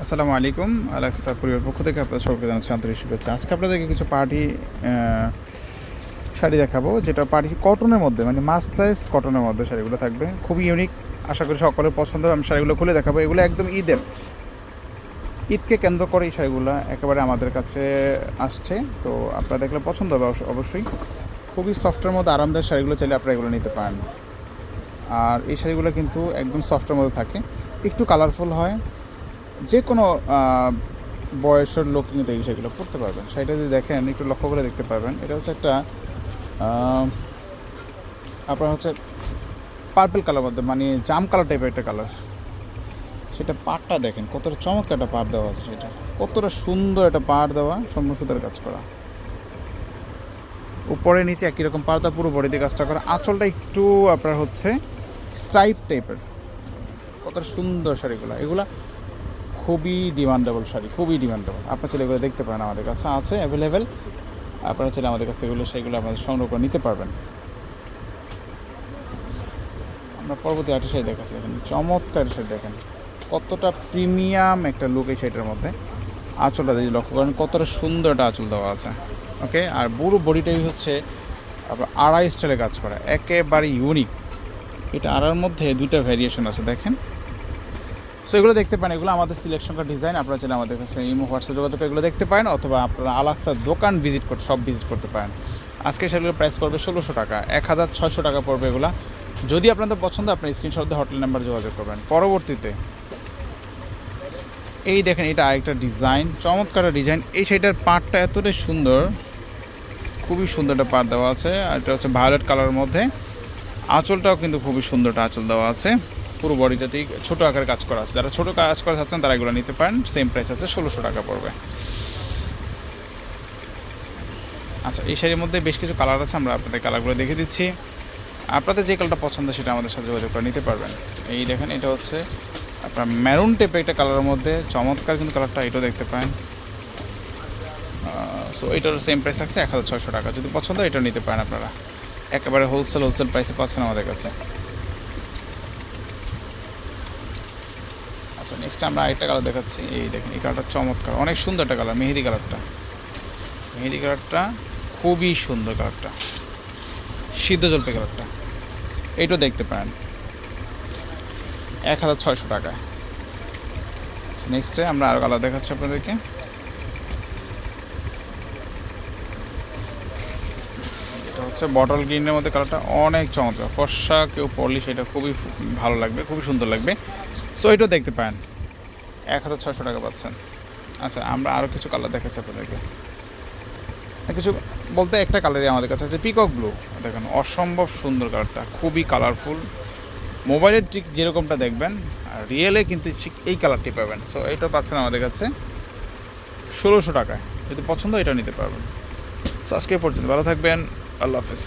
আসসালামু আলাইকুম, আলেক্সা পরিবার পক্ষ থেকে আপনাদের সবাইকে জানাচ্ছি আন্তরিক শুভেচ্ছা। আজকে আপনাদেরকে কিছু পার্টি শাড়ি দেখাবো, যেটা পার্টি কটনের মধ্যে মানে মাসলাইস কটনের মধ্যে শাড়িগুলো থাকবে। খুবই ইউনিক আশা করি সকলের পছন্দ হবে, আমি শাড়িগুলো খুলে দেখাবো। এগুলো একদম ঈদের। ঈদকে কেন্দ্র করে এই শাড়িগুলো একেবারে আমাদের কাছে আসছে, তো আপনারা দেখলে পছন্দ হবে অবশ্য- অবশ্যই। খুবই সফটের মধ্যে আরামদায়ক শাড়িগুলো চাইলে আপনারা এগুলো নিতে পারেন। আর এই শাড়িগুলো কিন্তু একদম সফটের মধ্যে থাকে। একটু কালারফুল হয় যে কোনো বয়সের লোক কিন্তু এই সেগুলো পড়তে পারবেন। সেটা যদি দেখেন, একটু লক্ষ্য করে দেখতে পারবেন। এটা হচ্ছে একটা আপনার হচ্ছে পার্পল কালার মধ্যে মানে জাম কালার টাইপের একটা কালার সেটা পাড়টা দেখেন, কতটা চমৎকার একটা পাড় দেওয়া আছে সেটা। কতটা সুন্দর একটা পাড় দেওয়া, সম্পূর্ণ সুতার কাজ করা। উপরে, নিচে একই রকম পাড় দেওয়া, পুরো বডিতে কাজটা করা। আঁচলটা একটু আপনার হচ্ছে স্ট্রাইপ টাইপের কতটা সুন্দর শাড়িগুলো। এগুলা খুবই ডিমান্ডেবল শাড়ি, খুবই ডিমান্ডেবল আপনার ছেলে এগুলো দেখতে পারেন আমাদের কাছে, আছে অ্যাভেলেবেল আপনারা ছেলে আমাদের কাছে এগুলো, সেগুলো আপনাদের সংগ্রহ করে নিতে পারবেন। আমরা পরবর্তী আরেকটা শাড়ি দেখাচ্ছি, দেখেন, চমৎকার শাড়ি দেখেন। কতটা প্রিমিয়াম একটা লুক এই শাড়িটার মধ্যে। আঁচলটা যদি লক্ষ্য করেন, কতটা সুন্দর একটা আঁচল দেওয়া আছে। ওকে আর পুরো বডিটাই হচ্ছে আপনার আড়াই স্টাইলে কাজ করা, একেবারে ইউনিক এটা আড়ার মধ্যে দুইটা ভ্যারিয়েশন আছে, দেখেন। সো এগুলো দেখতে পারেন, এগুলো আমাদের সিলেকশন করা ডিজাইন আপনারা চাইলে আমাদের কাছে ইমো হোয়াটসঅ্যাপ যোগাযোগ এগুলো দেখতে পারেন, অথবা আপনারা আলাক্সার দোকান ভিজিট করতে সব ভিজিট করতে পারেন। আজকে সেগুলোর প্রাইস পড়বে ষোলোশো টাকা, এক হাজার ছয়শো টাকা পড়বে এগুলো। যদি আপনাদের পছন্দ, আপনার স্ক্রিনশট দিয়ে হোটেল নাম্বার যোগাযোগ করবেন। পরবর্তীতে, এই দেখেন, এটা আরেকটা ডিজাইন চমৎকার ডিজাইন এই শাড়িটার পাড়টা এতটাই সুন্দর, খুবই সুন্দর একটা পাড় দেওয়া আছে, আর এটা হচ্ছে ভায়োলেট কালারের মধ্যে। আঁচলটাও কিন্তু খুবই সুন্দর একটা আঁচল দেওয়া আছে। পুরো বডিটাতেই ছোটো আকারে কাজ করা আছে। যারা ছোটো কাজ করা চাচ্ছেন, তারা এগুলো নিতে পারেন। সেম প্রাইস আছে, ষোলোশো টাকা পড়বে। আচ্ছা এই শাড়ির মধ্যে বেশ কিছু কালার আছে, আমরা আপনাদের কালারগুলো দেখে দিচ্ছি। আপনাদের যে কালারটা পছন্দ, সেটা আমাদের সাথে যোগাযোগ করে নিতে পারবেন। এই দেখেন, এটা হচ্ছে আপনার ম্যারুন টাইপের একটা কালারের মধ্যে। চমৎকার কিন্তু কালারটা এটাও দেখতে পারেন। সো এটার সেম প্রাইস থাকছে, এক হাজার ছয়শো টাকা। যদি পছন্দ এটাও নিতে পারেন আপনারা। একেবারে হোলসেল হোলসেল প্রাইসে পাচ্ছেন আমাদের কাছে। আচ্ছা নেক্সট আমরা আরেকটা কালার দেখাচ্ছি। এই দেখেন, এই কালারটা চমৎকার। অনেক সুন্দর একটা কালার মেহেদি কালারটা মেহেদি কালারটা খুবই সুন্দর কালারটা সিদ্ধ জলপে কালারটা এইটাও দেখতে পারেন। এক হাজার ছয়শো টাকায়। নেক্সটে আমরা আরও কালার দেখাচ্ছি আপনাদেরকে। এটা হচ্ছে বটল গ্রিনের মধ্যে কালারটা অনেক চমৎকার। ফর্সা কেউ পরলে সেটা খুবই ভালো লাগবে, খুবই সুন্দর লাগবে। সো এটাও দেখতে পারেন। এক হাজার ছশো টাকা পাচ্ছেন। আচ্ছা আমরা আরও কিছু কালার দেখাচ্ছি আপনাদেরকে। কিছু বলতে একটা কালারই আমাদের কাছে আছে পিকক ব্লু দেখেন, অসম্ভব সুন্দর কালারটা খুবই কালারফুল মোবাইলের ঠিক যেরকমটা দেখবেন, আর রিয়েলে কিন্তু এই কালারটি পাবেন। সো এটা পাচ্ছেন আমাদের কাছে। ষোলোশো টাকায়। যদি পছন্দ এটা নিতে পারবেন। সো আজকে পর্যন্ত। ভালো থাকবেন। আল্লাহ হাফেজ।